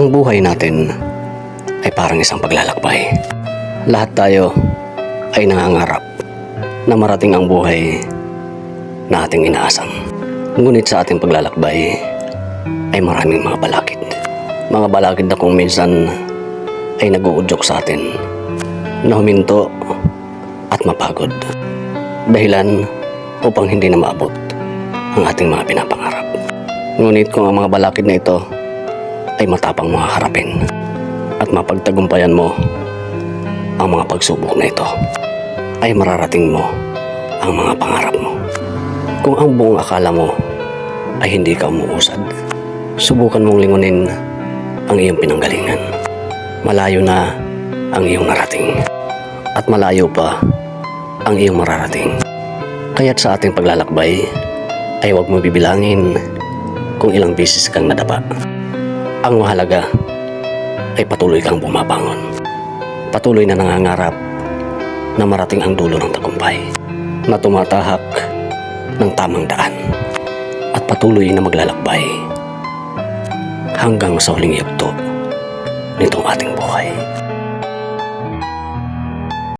Ang buhay natin ay parang isang paglalakbay. Lahat tayo ay nangangarap na marating ang buhay na ating inaasam. Ngunit sa ating paglalakbay ay maraming mga balakid. Mga balakid na kung minsan ay naguudyok sa atin na huminto at mapagod. Dahilan upang hindi na maabot ang ating mga pinapangarap. Ngunit kung ang mga balakid na ito ay matapang mo haharapin at mapagtagumpayan mo ang mga pagsubok na ito, ay mararating mo ang mga pangarap mo. Kung ang buong akala mo ay hindi ka umuusad, subukan mong lingunin ang iyong pinanggalingan. Malayo na ang iyong narating at malayo pa ang iyong mararating. Kaya't sa ating paglalakbay ay huwag mo bibilangin kung ilang beses kang nadapa. Ang mahalaga ay patuloy kang bumabangon. Patuloy na nangangarap na marating ang dulo ng tagumpay na tumatahak ng tamang daan at patuloy na maglalakbay hanggang sa huling yugto nitong ating buhay.